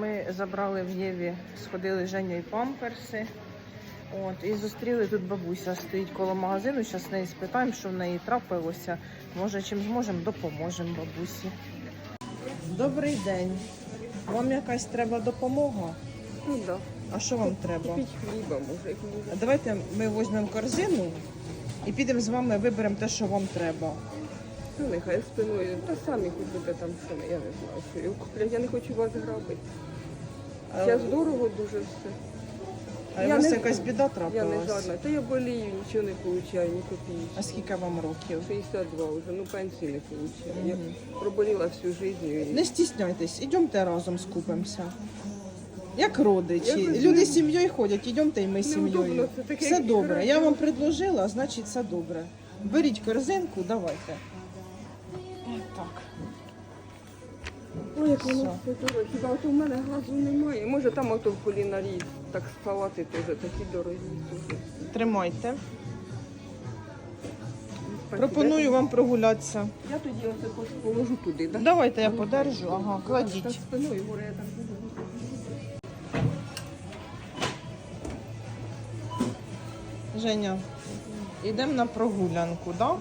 Ми забрали в Єві, сходили з Женєю памперси. От, і зустріли тут бабуся, стоїть коло магазину. Зараз неї спитаємо, що в неї трапилося. Може, чим зможемо, допоможемо бабусі. Добрий день. Вам якась треба допомога? Ну да. А що вам треба? Купіть хліба, може. Давайте ми візьмемо корзину і підемо з вами виберемо те, що вам треба. Ну, нехай спиною. Та самі купите там що, я не знаю, що його куплять. Я не хочу вас грабити. Зараз дорого дуже все. А у Я вас не- якась біда Я трапилась? не жадна. Та я болію, нічого не получаю, ні копійки. А скільки вам років? 62 вже, ну пенсії не получаю. Я проболіла всю життя. і- Не стісняйтесь, ідемте разом скупимося. Як родичі. Якось Люди з сім'єю ходять, ідемте і ми з Неудобно, сім'єю. це таке, Все як добре. Я вам предложила, значить все добре. Беріть корзинку, давайте. Як воно Все. все. Хіба от у мене газу немає. Може там ото в кулінарії так салати теж такі дорогі. дуже. Тримайте. Спасибо. Пропоную вам прогулятися. Я тоді оце хоч положу туди, так? Давайте я подержу. Ага, Та кладіть. спиною горе я так буду. Женя, йдемо на прогулянку, да?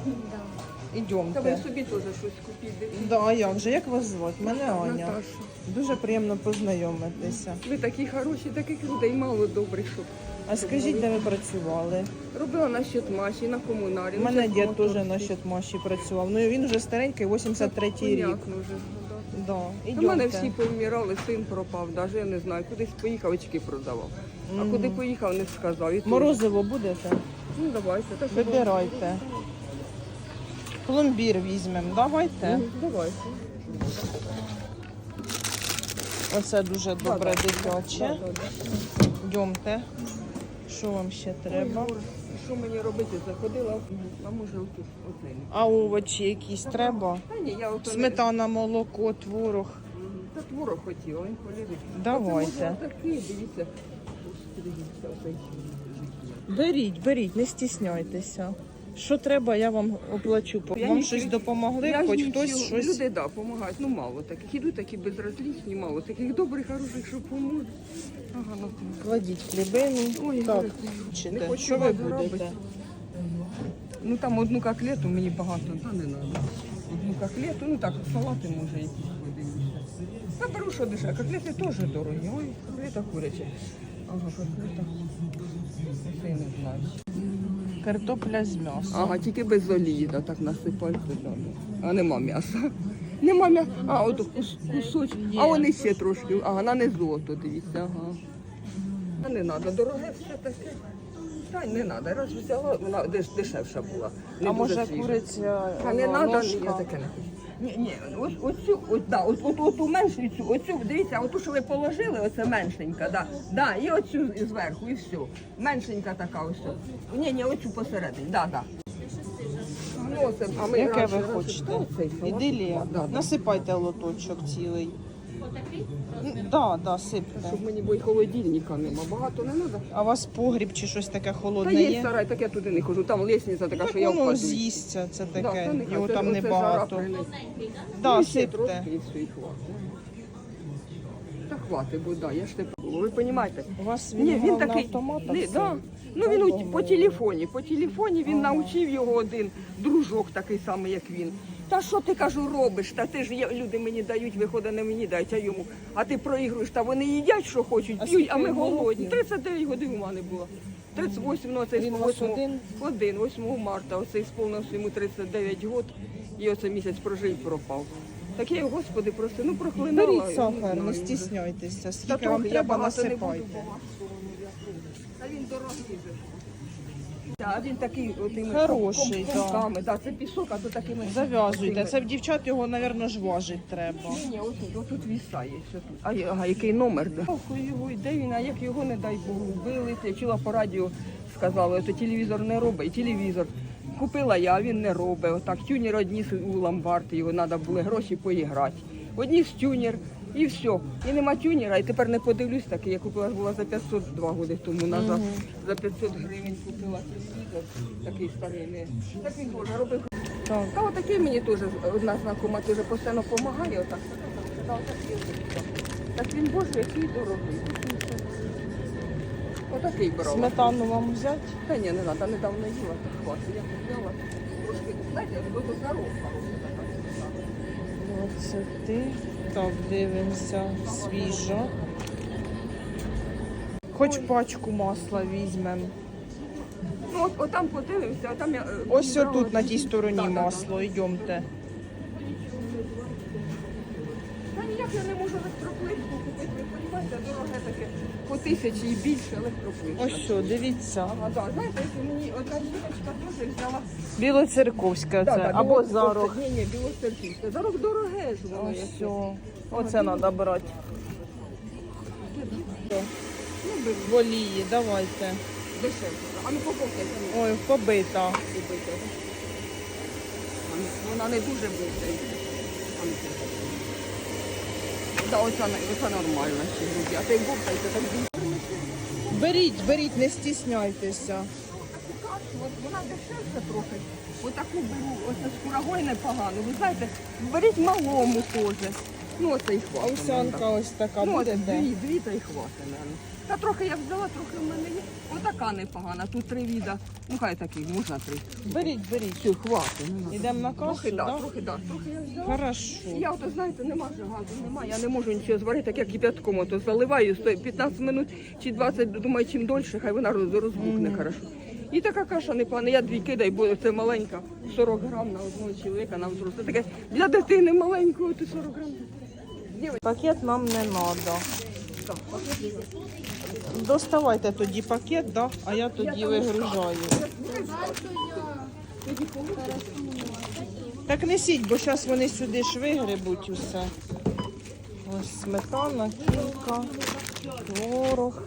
Та ви Ідемте. собі теж щось купіть. Да, як же? Як вас звати? Мене Аня. Наташа. Дуже приємно познайомитися. Ви такі хороші, таких людей мало добрих, щоб. А скажіть, де ви працювали? Робила на щитмаші, на комунарі. У мене дід теж на Щитмаші працював. Ну він вже старенький, 83-й рік. Вже. ну, да. У мене Ідемте. всі повмирали, син пропав, навіть я не знаю, кудись поїхав, очки продавав. А куди поїхав, не сказав. І Морозиво будете? Ну давайте, так що Вибирайте. Пломбір візьмемо, давайте. Давайте. Оце дуже добре дитяче. Йдемте. Що вам ще треба? Що мені робити? Заходила, а може отут оце. А овочі якісь треба? Та ні, я ото не- Сметана, молоко, творог. Та творог хотіла, він полізить. Давайте. Такий, дивіться. Ось, Дивіться, оцей. Беріть, беріть, не стісняйтеся. Що треба, я вам оплачу. Я Вам щось допомогли, Я хоч нічого- хтось щось. Люди, да, допомагають. Ну, мало таких. Ідуть такі безразлічні, мало таких добрих, хороших, що поможуть. Ага, ну, Кладіть хлібину. Ой, так, чите. не хочу що ви будете? Ну там одну котлету мені багато, та не треба. Одну котлету, ну так, салати може якісь подивитися. Та беру, що дешеве. Котлети теж дорогі. Ой, котлета куряча. Ага, котлета. Це не знаю. Картопля з м'ясом. Ага, тільки без олії, да, так насипають Да. А нема м'яса. Нема м'яса. А, от кус, кусочок. А вони ще трошки. Ага, на не золото, дивіться, ага. А не треба, дороге все таке. Та не треба, раз взяла, вона деш, дешевша була. Не а дуже може свіжа. куриця Та не треба, я таке не хочу. Ні, ні, ось, оцю, от, да, от, от, от, меншеньку, оцю, дивіться, оту, що ви положили, оце меншенька, да, да, і оцю зверху, і все. Меншенька така ось. Ні, ні, оцю посередині, да, да. Ну, оце, а ми Яке раніше- ви хочете? Оцей салат. Да, да. Насипайте лоточок цілий. Так, да, да, сипте. Щоб мені, бо й холодильника нема, багато не треба. А у вас погріб чи щось таке Та холодне є є? сарай, так я туди не хожу, там лісниця така, Так що я воно впаду. з'їсться, це Да, таке. та нехай, Його це- там оце небагато. принесе. Да, Ну, ще сипте. трошки і все, і хватить. Та хватить, бо да, я ж не пробувала. Ви розумієте? У вас Ні, він, він такий. автоматах? Ні, да. Ну він у- по телефоні. По телефоні він навчив його один дружок такий самий, як він. Та що ти кажу, робиш? Та ти ж є, люди мені дають, виходить, не мені дають, а йому. А ти проігруєш, та вони їдять, що хочуть, А п'ють, а ми скільки йому голодні. років? 39 годин у мене було. 38, ну це Він у вас 8, один? один, 8 марта, оце сповнився йому 39 років, і оце місяць прожив і пропав. Так я, його, господи, просто, ну проклинала. Беріть я не знаю стісняйтеся. Та Скільки трохи, вам я треба, багато не буду, насипайте. бо вас Та він дорогий же. Він такий отими Хороший, ком- комками. Да. Це пісок, а то такими. Зав'язуйте. Це в дівчат його, мабуть, ж важить треба. Ні, ні, ось тут, ось тут вісає. Що тут. А, я- ага, який номер? Да? Ох, його, і де він, а як його, не дай Богу, вбили. Я чула по радіо, сказали, що телевізор не робить, телевізор. Купила я, а він не робить. Отак, тюнер одніс у ломбард, його треба було гроші поіграти. Одніс тюнер, і все. І нема тюнера, і тепер не подивлюсь таки. Я купила була за 500 два роки тому назад. За 500 гривень купила телевізор, такий старий. Не. Так він теж робив. Так. Та отакий мені теж одна знакома теж постійно допомагає. Отак. Та отак є. Так він боже, який дорогий. Отакий брала. Сметану вам взяти? Та ні, не треба, недавно їла, так хватить. Я купляла. Трошки, знаєте, бо до коробка. 20. Так, дивимося, свіжо. Хоч пачку масла візьмемо. Ну, от, от там подивимося, а там я... е, Ось отут на тій стороні масло, йдемте. Тисячі і більше електроплитка. Ось що, дивіться. Ага, да. Знаєте, мені одна жіночка теж взяла... Білоцерковська це, або зарок. Ні, ні, білоцерківська. Зарок дороге ж воно. Ось що. Оце треба брати. Ну, бери, В давайте. дешевше. А ну попробуйте. Ой, побита. Ну, Вона не дуже ну, це. Да, оця, оця нормальна ще груді. А ти бовтайте так більше. Беріть, беріть, не стісняйтеся. От вона дешевше трохи. Отаку беру, ось з курагою непогано. Ви знаєте, беріть малому теж. Ну, оце і хватить. Овсянка ось така Ну, от буде. дві, дві та й хватить, мабуть. Та трохи я взяла, трохи в мене є. Отака непогана. Тут три віда. Ну, хай такий, можна три. Беріть, беріть. Все, хватить. ну, на. На Трохи, да, так? трохи, да. Трохи я взяла. Хорошо. Я ото, знаєте, нема же газу, нема, я не можу нічого зварити, так як кипятком ото заливаю, стоїть 15 минут чи 20, думаю, чим дольше, хай вона роз- розбухне хорошо. І така каша непогана, я дві кидаю, бо це маленька, 40 грам на одного чоловіка на взросле. Таке для дитини маленької, то 40 грам. Пакет нам не треба. Доставайте тоді пакет, да? а я тоді вигружаю. Так несіть, бо зараз вони сюди ж вигребуть усе. Ось сметана, кілька, творог,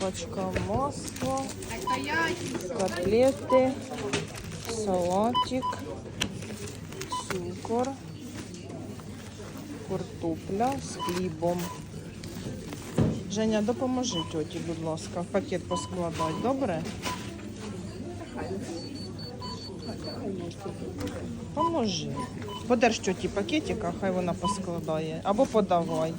пачка масла, котлети, салатик, цукор, картопля з хлібом. Женя, допоможи тьоті, будь ласка, в пакет поскладати, добре? Поможи. Подерж тьоті пакетика, хай вона поскладає. Або подавай.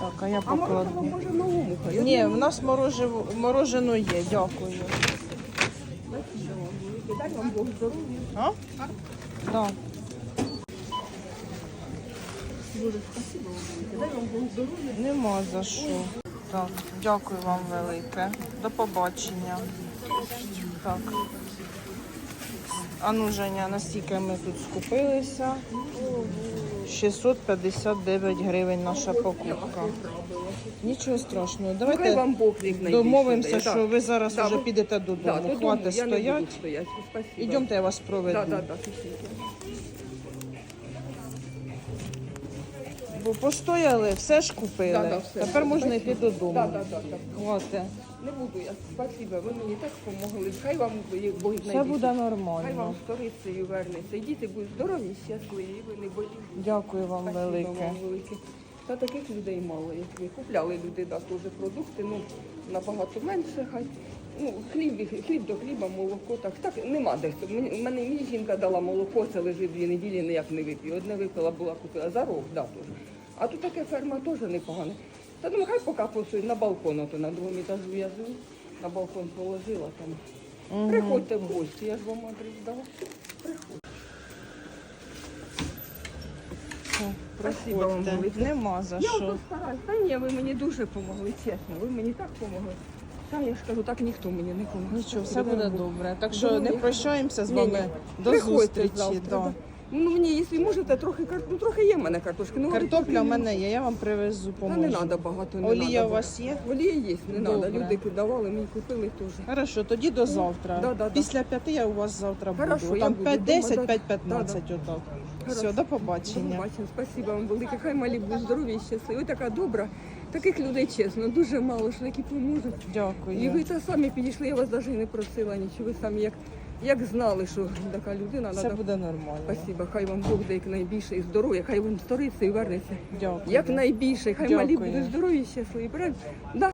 Так, а я покладу. Ні, в нас мороживо, морожено є, дякую. Дай вам Бог здоров'я. А? Вам Бог здоров'я. Нема за що. Так, дякую вам велике. До побачення. Так. А ну, Женя, настільки ми тут скупилися? 659 гривень наша покупка. Нічого страшного. Хай Давайте вам Бог найбільше домовимося, дає. що ви зараз Да, вже ви- підете Да, додому. додому Хватить я не буду стоять. стоять. Спасибо. Ідемте, я вас проведу. Да, да, да. Бо постояли, все ж купили. Да, да, все. Тепер можна йти додому. Да, да, да, да. Хватить. Не буду я. Спасибо, ви мені так допомогли. Хай вам Бог Все найбільше. буде Хай вам нормально. сторицею вернеться. І будуть здорові, щасливі, ви не боліть. Дякую вам Спасибо велике. вам велике. Та таких людей мало, як. Купляли люди да, теж продукти, ну набагато менше. Хай. Ну, хліб, хліб до хліба, молоко, так. Так нема де. Мені, мене мені жінка дала молоко, це лежить дві неділі, ніяк не вип'ю. Одне випила, була купила за рог, да, теж. А тут таке ферма теж непогане. Та думаю, хай поки посують на балкон, ото на другому етажу я живу, на балкон положила там. Приходьте в гості, я ж вам адрес дала. Приходьте. Спасибо вам велике. Нема за Я що. ото стараюсь. Та ні, ви мені дуже допомогли, чесно. Ви мені так допомогли. Та я ж кажу, так ніхто мені не допоможе. Нічого, все буде добре. Так що не прощаємося з Ні, вами. До Приходьте зустрічі. завтра, Да. да. Ну мені, якщо можете, трохи кар... ну, трохи є в мене картошки. Ну, Картопля в мене є, я вам привезу, Та не треба багато. Не Олія надо. у вас є? Олія є, не треба. Добре. Люди давали, мені купили теж. Хорошо, тоді до завтра. да, да, да. Після п'яти я у вас завтра Хорошо, буду. я Там буду 5-10, дома, да. 5-15 отак. Все, до побачення. Бачимо, спасибо вам велике. Хай малі будуть здорові і щасливі. Ви така добра. Таких людей чесно, дуже мало, що які поможуть. І Дякую. ви та самі підійшли, я вас навіть не просила нічого. Ви самі як, як знали, що така людина Все треба. буде нормально. Спасибо, хай вам Бог дає найбільше і здоров'я, хай вам сториться і вернеться. Дякую. Як найбільше, хай малі Дякую. будуть здорові і щасливі. Правильно? Да.